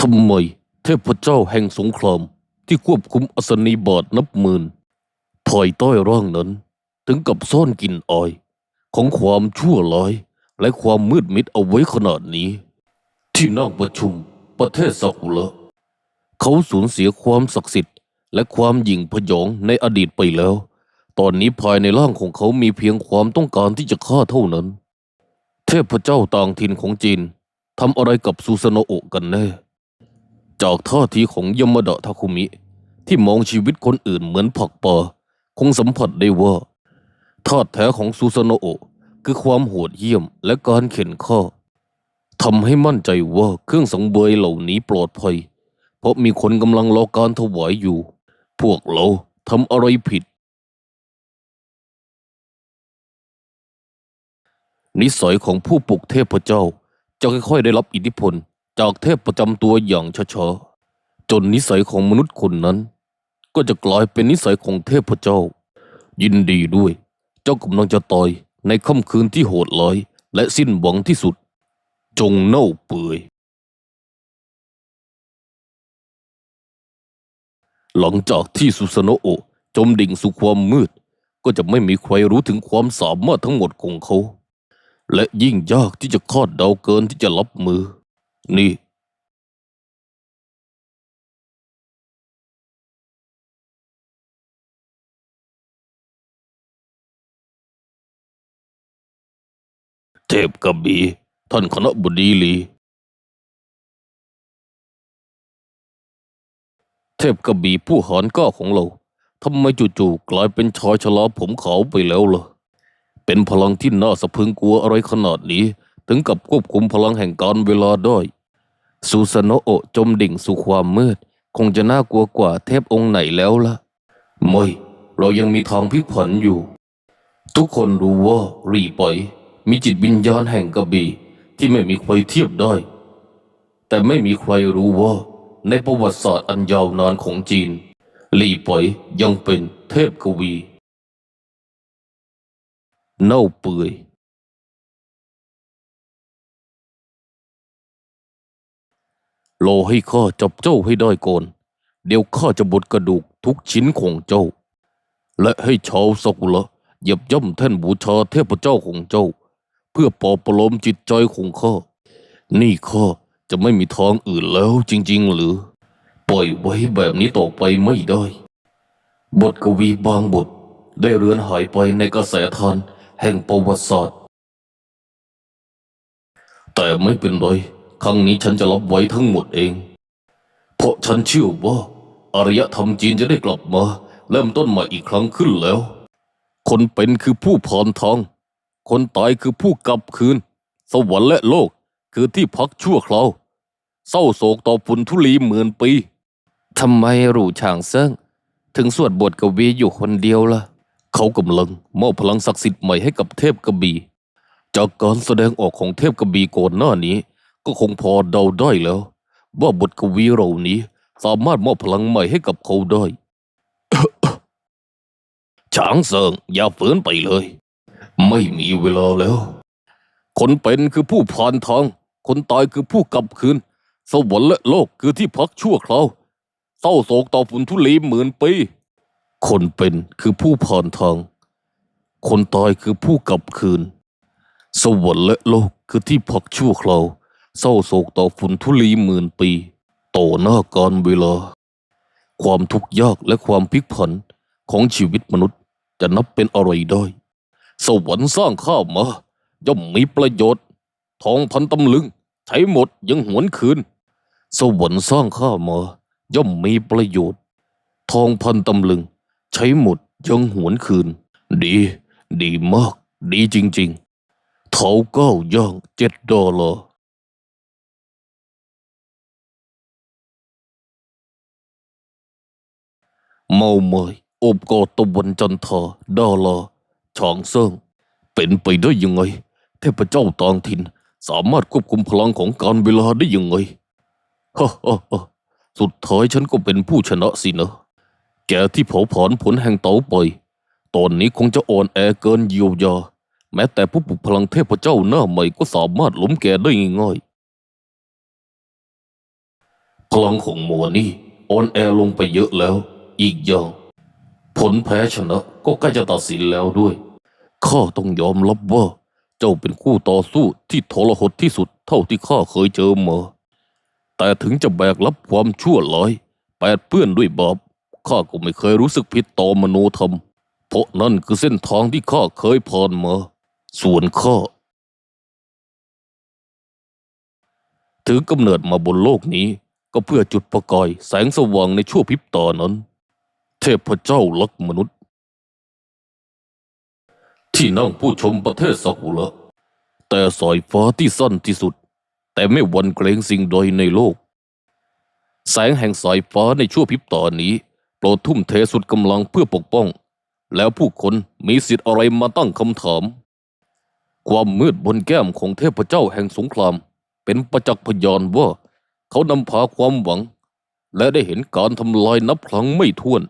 ทำไมเทพเจ้าแห่งสงครามที่ควบคุมอัศนีบาทนับหมื่นภายใต้ร่างนั้น ถึงกับซ่อนกลิ่นออย ของความชั่วร้ายและความมืดมิดเอาไว้ขนาดนี้ ที่นั่งประชุมประเทศซากุระเขาสูญเสียความศักดิ์สิทธิ์ และความหยิ่งพยองในอดีตไปแล้ว ตอนนี้ภายในร่างของเขามีเพียงความต้องการที่จะฆ่าเท่านั้น เทพเจ้าต่างถิ่นของจีนทำอะไรกับซูซาโนโอกันแน่ จากท่าทีของยมดะทาคุมิ ที่มองชีวิตคนอื่นเหมือนผักปลาคงสัมผัสได้ว่าธาตุแท้ของซูซาโนโอคือความโหดเหี้ยมและการเข็นฆ่าทำให้มั่นใจว่าเครื่องสังเวยเหล่านี้ปลอดภัย เพราะมีคนกำลังรอการถวายอยู่ พวกเราทำอะไรผิด นิสัยของผู้ปลุกเทพเจ้าจะค่อยๆได้รับอิทธิพล จากเทพประจำตัวอย่างช้าๆจนนิสัยของมนุษย์คนนั้น ก็จะกลายเป็นนิสัยของเทพเจ้า ยินดีด้วย เจ้ากำลังจะตายในค่ำคืนที่โหดร้ายและสิ้นหวังที่สุด จงเน่าเปื่อย หลังจากที่สุสโนโอจมดิ่งสู่ความมืด ก็จะไม่มีใครรู้ถึงความสามารถทั้งหมดของเขา และยิ่งยากที่จะคาดเดาเกินที่จะรับมือ นี่เทพกระบี่ท่านคณะบดีลี เทพกระบี่ผู้หารกล้าของเราทำไมจู่ๆกลายเป็นชายชราผมขาวไปแล้วล่ะ เป็นพลังที่น่าสะพรึงกลัวอะไรขนาดนี้ ถึงกับควบคุมพลังแห่งการเวลาได้ ซูซาโนโอะจมดิ่งสู่ความมืด คงจะน่ากลัวกว่าเทพองค์ไหนแล้วล่ะไม่เรายังมีทางพิกผันอยู่ ทุกคนรู้ว่ารีปอย มีจิตวิญญาณแห่งกระบี่ที่ไม่มีใครเทียบได้ แต่ไม่มีใครรู้ว่า ในประวัติศาสตร์อันยาวนานของจีนลีปอยยังเป็นเทพกวี เน่าเปื่อย รอให้ข้าจับเจ้าให้ได้ก่อน เดี๋ยวข้าจะบดกระดูกทุกชิ้นของเจ้า และให้ชาวสกุละเหยียบย่ำแท่นบูชาเทพเจ้าของเจ้า เพื่อปลอบประโลมจิตใจของข้า นี่ข้าจะไม่มีทางอื่นแล้วจริง ๆ หรือ ปล่อยไว้แบบนี้ต่อไปไม่ได้ บทกวีบางบทได้เรือนหายไปในกระแสทานแห่งประวัติศาสตร์ แต่ไม่เป็นไร ครั้งนี้ฉันจะรับไว้ทั้งหมดเอง เพราะฉันเชื่อว่าอารยธรรมจีนจะได้กลับมา เริ่มต้นใหม่อีกครั้งขึ้นแล้ว คนเป็นคือผู้ผ่อนทอง คนตายคือผู้กลับคืน สวรรค์และโลกคือที่พักชั่วคราวเศร้าโศกต่อฝุ่นทุลีหมื่นปีทำไมหรู่ฉางเซิงถึงสวดบทกวีอยู่คนเดียวล่ะ เขากำลังมอบพลังศักดิ์สิทธิ์ใหม่ให้กับเทพกระบี่จากการแสดงออกของเทพกระบี่ก่อนหน้านี้ ก็คงพอเดาได้แล้ว ว่าบทกวีเหล่านี้สามารถมอบพลังใหม่ให้กับเขาได้ฉางเซิงอย่าฝืนไปเลย ไม่มีเวลาแล้ว คนเป็นคือผู้ผ่านทาง คนตายคือผู้กลับคืน สวรรค์และโลกคือที่พักชั่วคราวเศร้าโศกต่อฝุ่นทุลีหมื่นปีคนเป็นคือผู้ผ่านทาง คนตายคือผู้กลับคืน สวรรค์และโลกคือที่พักชั่วคราว เศร้าโศกต่อฝุ่นทุลีหมื่นปีต่อหน้าการเวลา ความทุกข์ยากและความพลิกผันของชีวิตมนุษย์จะนับเป็นอะไรได้ สวรรค์สร้างข้ามา ย่อมมีประโยชน์ ทองพันตำลึง ใช้หมดยังหวนคืน สวรรค์สร้างข้ามา ย่อมมีประโยชน์ ทองพันตำลึง ใช้หมดยังหวนคืน ดี ดีมาก ดีจริง ๆเท้าก้าย่างเจ็ดดอลลาร์ เมาเมยโอบกอดตะวันจันทราดาลาฉางเซิงเป็นไปได้ยังไง เทพเจ้าต่างถิ่นสามารถควบคุมพลังของการเวลาได้ยังไงฮ่าฮ่าฮ่าสุดท้ายฉันก็เป็นผู้ชนะสินะ แกที่เผาผลาญผลแห่งเต๋าไป ตอนนี้คงจะอ่อนแอเกินเยียวยา แม้แต่ผู้ปลุกพลังเทพเจ้าหน้าใหม่ก็สามารถล้มแกได้ง่ายพลังของหมนี่อ่อนแอลงไปเยอะแล้ว อีกอย่างผลแพ้ชนะก็ใกล้จะตัดสินแล้วด้วย ข้าต้องยอมรับว่า เจ้าเป็นคู่ต่อสู้ที่ทรหดที่สุดเท่าที่ข้าเคยเจอมา แต่ถึงจะแบกรับความชั่วร้ายแปดเปื้อนด้วยบาปข้าก็ไม่เคยรู้สึกผิดต่อมโนธรรม เพราะนั่นคือเส้นทางที่ข้าเคยผ่านมา ส่วนข้าถือกำเนิดมาบนโลกนี้ก็เพื่อจุดประกายแสงสว่างในชั่วพริบตานั้น ทพเจ้าลักมนุษย์ ที่นั่งผู้ชมประเทศซากุระแต่สายฟ้าที่สั้นที่สุด แต่ไม่หวันเกรงสิ่งใดในโลก แสงแห่งสายฟ้าในชั่วพริบตานี้ โปรดทุ่มเทสุดกำลังเพื่อปกป้อง แล้วผู้คนมีสิทธิ์อะไรมาตั้งคำถาม ความมืดบนแก้มของเทพเจ้าแห่งสงคราม เป็นประจักษ์พยานว่า เขานำพาความหวัง และได้เห็นการทำลายนับครั้งไม่ถ้วน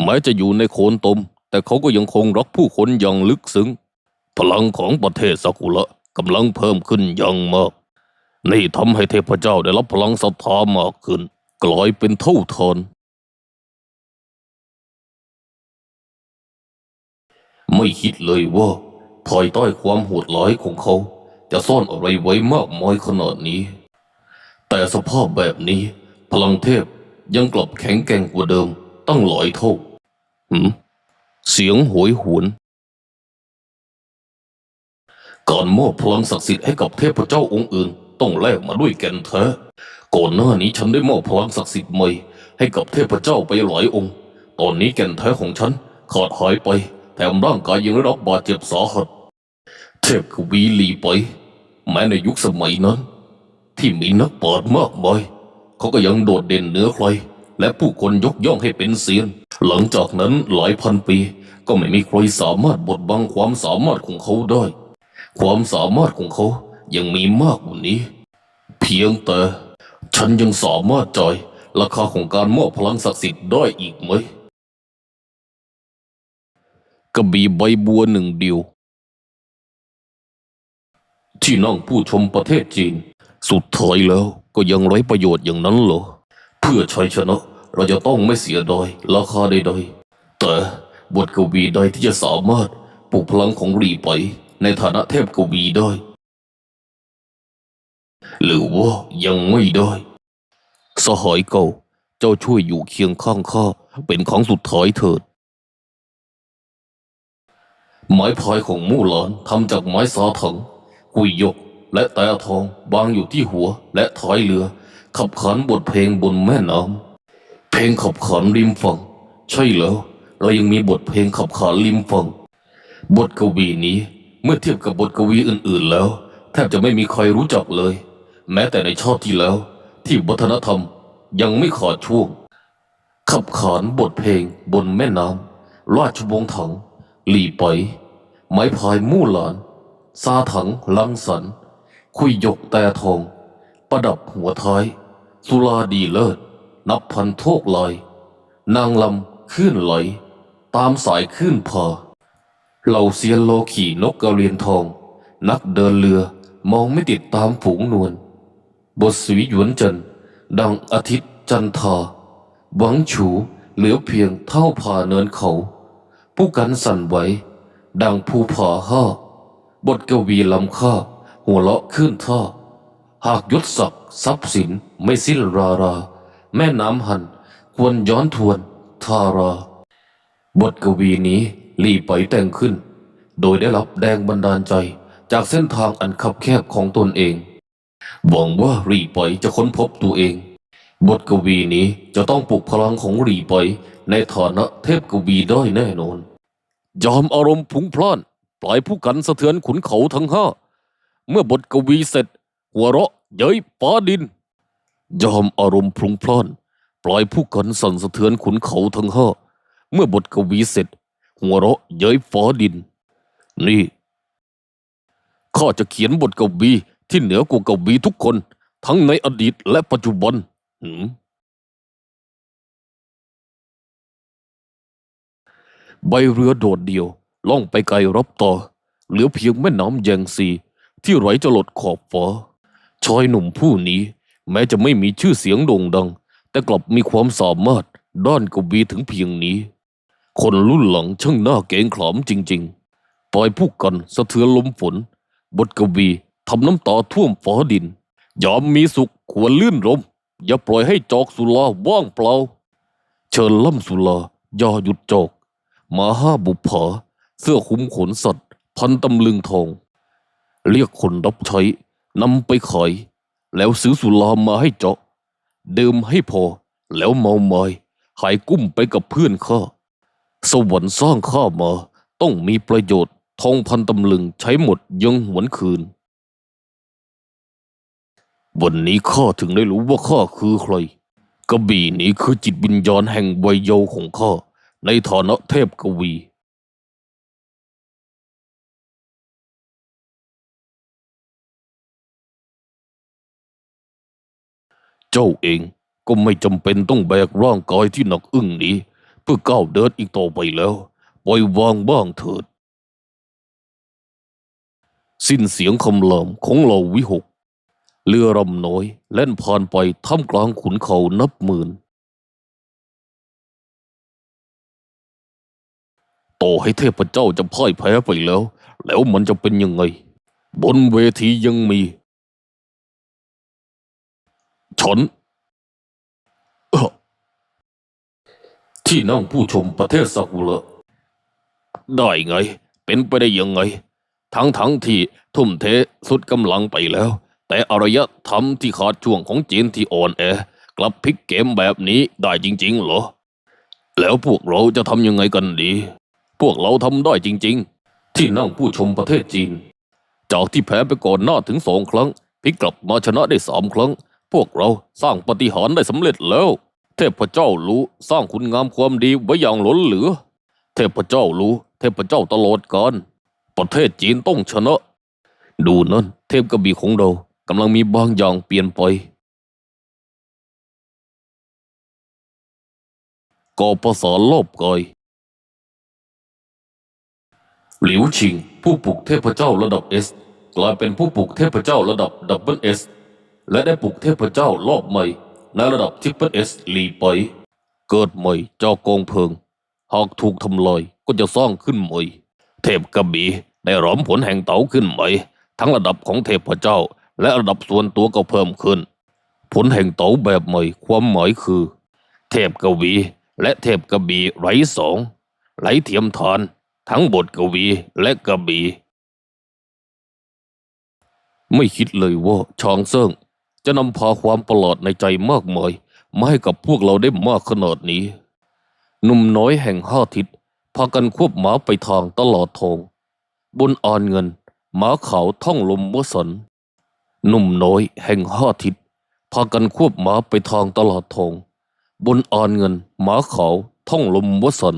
แม้จะอยู่ในโคนตม แต่เขาก็ยังคงรักผู้คนอย่างลึกซึ้ง พลังของประเทศซากุระกำลังเพิ่มขึ้นอย่างมาก นี่ทำให้เทพเจ้าได้รับพลังศรัทธามากขึ้น กลายเป็นเท่าทานไม่คิดเลยว่าภายใต้ความโหดร้ายของเขา จะซ่อนอะไรไว้มากมายขนาดนี้ แต่สภาพแบบนี้ พลังเทพยังกลับแข็งแกร่งกว่าเดิม ตั้งหลายเท่าหืมเสียงโหยหวน การมอบพลังศักดิ์สิทธิ์ให้กับเทพเจ้าองค์อื่น ต้องแลกมาด้วยแก่นแท้ ก่อนหน้านี้ฉันได้มอบพลังศักดิ์สิทธิ์ใหม่ให้กับเทพเจ้าไปหลายองค์ ตอนนี้แก่นแท้ของฉันขาดหายไป แถมร่างกายยังได้รับบาดเจ็บสาหัส เทพกวีลีไป แม้ในยุคสมัยนั้น ที่มีนักปราชญ์มากมายเขาก็ยังโดดเด่นเหนือใคร และผู้คนยกย่องให้เป็นเซียน หลังจากนั้นหลายพันปี ก็ไม่มีใครสามารถบดบังความสามารถของเขาได้ ความสามารถของเขายังมีมากกว่านี้ เพียงแต่ฉันยังสามารถจ่ายราคาของการมอบพลังศักดิ์สิทธิ์ได้อีกไหมกระบี่ใบบัวหนึ่งเดียว ที่นั่งผู้ชมประเทศจีน สุดท้ายแล้วก็ยังไร้ประโยชน์อย่างนั้นเหรอ เพื่อชัยชนะ เราจะต้องไม่เสียดายราคาใดๆแต่บทกวีใดที่จะสามารถปลุกพลังของรีไปในฐานะเทพกวีได้ หรือว่ายังไม่ได้ สหายเก่าเจ้าช่วยอยู่เคียงข้างข้าเป็นครั้งสุดท้ายเถิด ไม้พายของมู่หลานทำจากไม้สาถังกุยยกและแต่ทองวางอยู่ที่หัวและท้ายเรือ ขับขานบทเพลงบนแม่น้ำ เพลงขับขานริมฝั่งใช่แล้ว เรายังมีบทเพลงขับขานริมฝั่งบทกวีนี้เมื่อเทียบกับบทกวีอื่น ๆ แล้ว แทบจะไม่มีใครรู้จักเลย แม้แต่ในชาติที่แล้ว ที่วัฒนธรรมยังไม่ขาดช่วงขับขานบทเพลงบนแม่น้ำราชวงศ์ถัง หลีไปไม้พายมู่หลานซาถังลังสัน คุยหยกแต่ทอง ประดับหัวท้าย สุราดีเลิศ นับพันโทกลายนางลำขึ้นไหลตามสายขึ้นพาเหล่าเซียนโลขี่นกกระเรียนทอง นักเดินเรือมองไม่ติดตามฝูงนวล บทสวีหยวนจันดังอาทิตย์จันทราหวังฉูเหลือเพียงเท่าผ่าเนินเขา ผู้กันสั่นไหวดังภูผาห้าบทกวีลำค่าหัวเราะขึ้นท่าหากยศศักดิ์ทรัพย์สินไม่สิ้นรารา แม่น้ำหัน ควรย้อนทวน ทารา บทกวีนี้ลีไปแต่งขึ้น โดยได้รับแรงบันดาลใจจากเส้นทางอันคับแคบของตนเองหวังว่ารีไปจะค้นพบตัวเอง บทกวีนี้จะต้องปลุกพลังของรีไปในฐานะเทพกวีได้แน่นอน ยอมอารมณ์พลุงพล่าน ปล่อยผู้กันสะเทือนขุนเขาทั้งห้า เมื่อบทกวีเสร็จ หัวเราะเย้ยฟ้าดิน ยอมอารมณ์พลุงพล่านปล่อยผู้กันสั่นสะเทือนขุนเขาทั้งห้าเมื่อบทกวีเสร็จ หัวเราะเย้ยฟ้าดิน นี่ข้าจะเขียนบทกวีที่เหนือกว่ากวีทุกคน ทั้งในอดีตและปัจจุบันหืมใบเรือโดดเดียว ล่องไปไกลรับต่อ เหลือเพียงแม่น้ำแยงซีที่ไหลจะลดขอบฟ้าชายหนุ่มผู้นี้ แม้จะไม่มีชื่อเสียงโด่งดัง แต่กลับมีความสามารถด้านกวีถึงเพียงนี้ คนรุ่นหลังช่างหน่าเกรงขลามจริง ๆ ปล่อยผู้กันสะเทือนลมฝน บทกวีทำน้ำตาท่วมฟ้าดินยามมีสุขควรลื่นรมอย่าปล่อยให้จอกสุราว่างเปล่า เชิญล่ำสุลาอย่าหยุดจอกมาห้าบุปผาเสื้อคลุมขนสัตว์ พันตำลึงทอง เรียกคนรับใช้นำไปขาย แล้วซื้อสุรามาให้เจาะดื่มให้พอ แล้วเมาไม้หายกุ้มไปกับเพื่อนข้าสวรรค์สร้างข้ามาต้องมีประโยชน์ทองพันตำลึงใช้หมดยังหวนคืน วันนี้ข้าถึงได้รู้ว่าข้าคือใครกระบี่นี้คือจิตวิญญาณแห่งวัยเยาว์ของข้าในฐานะเทพกวี เจ้าเองก็ไม่จำเป็นต้องแบกร่างกายที่หนักอึ้งนี้ เพื่อก้าวเดินอีกต่อไปแล้วปล่อยวางบ้างเถิด สิ้นเสียงคำรามของเหล่าวิหก เรือรำน้อยแล่นผ่านไปท่ามกลางขุนเขานับหมื่น ต่อให้เทพเจ้าจะพ่ายแพ้ไปแล้ว แล้วมันจะเป็นยังไง บนเวทียังมี ฉันที่นั่งผู้ชมประเทศซากุระได้ไง เป็นไปได้ยังไง ทั้งทั้งที่ทุ่มเทสุดกำลังไปแล้ว แต่อารยธรรมที่ขาดช่วงของจีนที่อ่อนแอกลับพลิกเกมแบบนี้ได้จริง ๆ เหรอ แล้วพวกเราจะทำยังไงกันดี พวกเราทำได้จริง ๆ ที่นั่งผู้ชมประเทศจีน จากที่แพ้ไปก่อนหน้าถึงสองครั้งพลิกกลับมาชนะได้สามครั้ง พวกเราสร้างปฏิหารได้สำเร็จแล้ว เทพเจ้ารู้สร้างคุณงามความดีไว้อย่างล้นเหลือ เทพเจ้ารู้ เทพเจ้าตลอดกาลประเทศจีนต้องชนะ ดูนั่นเทพกระบี่ของเรากำลังมีบางอย่างเปลี่ยนไปก่อประสานรอบกายหลิวชิง ผู้ปลุกเทพเจ้าระดับเอสกลายเป็นผู้ปลุกเทพเจ้าระดับดับเบิลเอส และได้ปลุกเทพเจ้ารอบใหม่ ในระดับทิปเปิลเอสลีไป เกิดใหม่เจ้ากองเพลิง หากถูกทำลายก็จะสร้างขึ้นใหม่ เทพกระบี่ได้หลอมผลแห่งเต๋าขึ้นใหม่ ทั้งระดับของเทพเจ้า และระดับส่วนตัวก็เพิ่มขึ้น ผลแห่งเต๋าแบบใหม่ความหมายคือ เทพกวีและเทพกบีไร้สองไร้เทียมทานทั้งบทกวีและกบี ไม่คิดเลยว่าชางเซิ่ง จะนำพาความประหลาดในใจมากมายมาให้กับพวกเราได้มากขนาดนี้ หนุ่มน้อยแห่งห้าทิศพากันควบหมาไปทางตลอดทงบนอานเงินหมาขาวท่องลมวสันต์หนุ่มน้อยแห่งห้าทิศพากันควบหมาไปทางตลาดทงบนอานเงินหมาขาวท่องลมวสัน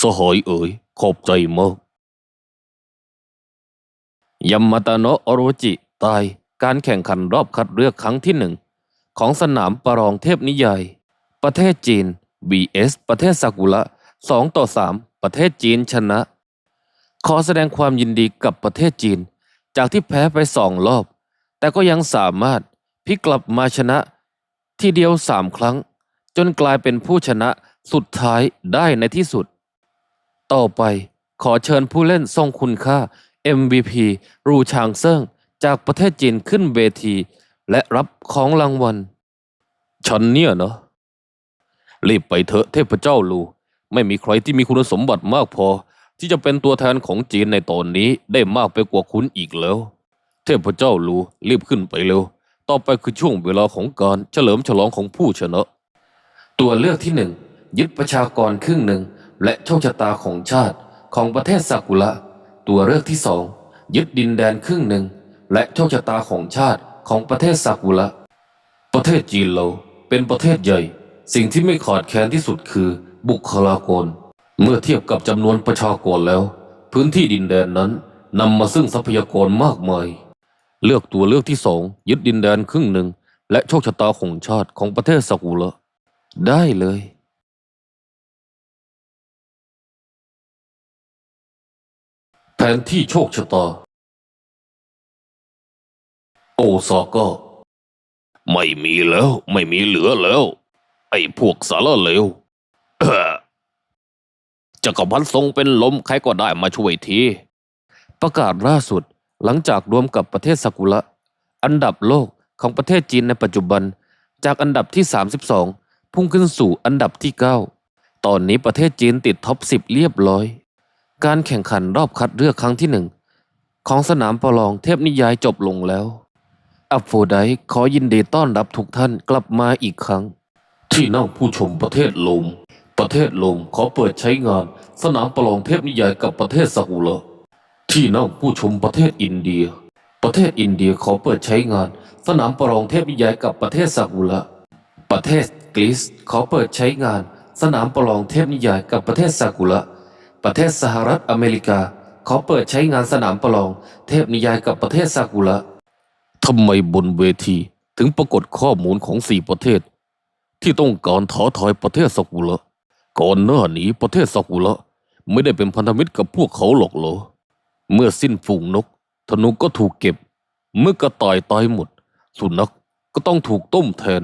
สหายเอ๋ยขอบใจมากยัมมาตาโนะอโรจิตายการแข่งขันรอบคัดเลือกครั้งที่หนึ่งของสนามประลองเทพนิยาย ประเทศจีน vs ประเทศซากุระ2ต่อ3 ประเทศจีนชนะ ขอแสดงความยินดีกับประเทศจีน จากที่แพ้ไปสองรอบ แต่ก็ยังสามารถพลิกกลับมาชนะ ทีเดียวสามครั้ง จนกลายเป็นผู้ชนะสุดท้ายได้ในที่สุด ต่อไปขอเชิญผู้เล่นทรงคุณค่า MVP รูชางเซิงจากประเทศจีนขึ้นเวที และรับของรางวัล ฉันเนี่ยเนาะรีบไปเถอะเทพเจ้าลู ไม่มีใครที่มีคุณสมบัติมากพอ ที่จะเป็นตัวแทนของจีนในตอนนี้ได้มากไปกว่าคุณอีกแล้ว เทพเจ้าลูรีบขึ้นไปเร็ว ต่อไปคือช่วงเวลาของการเฉลิมฉลองของผู้ชนะ ตัวเลือกที่หนึ่งยึดประชากรครึ่งหนึ่ง และโชคชะตาของชาติของประเทศซากุระ ตัวเลือกที่สองยึดดินแดนครึ่งหนึ่ง และโชคชะตาของชาติของประเทศซากุระ ประเทศจีนเราเป็นประเทศใหญ่ สิ่งที่ไม่ขาดแคลนที่สุดคือบุคลากร เมื่อเทียบกับจำนวนประชากรแล้ว พื้นที่ดินแดนนั้นนำมาซึ่งทรัพยากรมากมาย เลือกตัวเลือกที่สองยึดดินแดนครึ่งหนึ่ง และโชคชะตาของชาติของประเทศซากุระได้เลย แผนที่โชคชะตา โอซาก้าไม่มีแล้ว ไม่มีเหลือแล้ว ไอ้พวกสารเลวเอ่อจักรพรรดิทรงเป็นลมใครก็ได้มาช่วยที ประกาศล่าสุดหลังจากรวมกับประเทศซากุระ อันดับโลกของประเทศจีนในปัจจุบัน จากอันดับที่ 32 พุ่งขึ้นสู่อันดับที่ 9 ตอนนี้ประเทศจีนติดท็อป 10 เรียบร้อย การแข่งขันรอบคัดเลือกครั้งที่หนึ่งของสนามประลองเทพนิยายจบลงแล้ว อัฟโฟไดขอยินดีต้อนรับทุกท่านกลับมาอีกครั้ง ที่นั่งผู้ชมประเทศลม ประเทศลมขอเปิดใช้งาน สนามประลองเทพนิยายกับประเทศซากุระที่นั่งผู้ชมประเทศอินเดีย ประเทศอินเดียขอเปิดใช้งาน สนามประลองเทพนิยายกับประเทศซากุระประเทศกรีซขอเปิดใช้งาน สนามประลองเทพนิยายกับประเทศซากุระ ประเทศสหรัฐอเมริกา ขอเปิดใช้งานสนามประลอง เทพนิยายกับประเทศซากุระทำไมบนเวทีถึงปรากฏข้อมูลของสี่ประเทศ ที่ต้องการท้าทายประเทศซากุระก่อนหน้านี้ประเทศซากุระไม่ได้เป็นพันธมิตรกับพวกเขาหรอกเหรอ เมื่อสิ้นฝูงนก ธนูก็ถูกเก็บ เมื่อกระต่ายตายหมด สุนัขก็ต้องถูกต้มแทน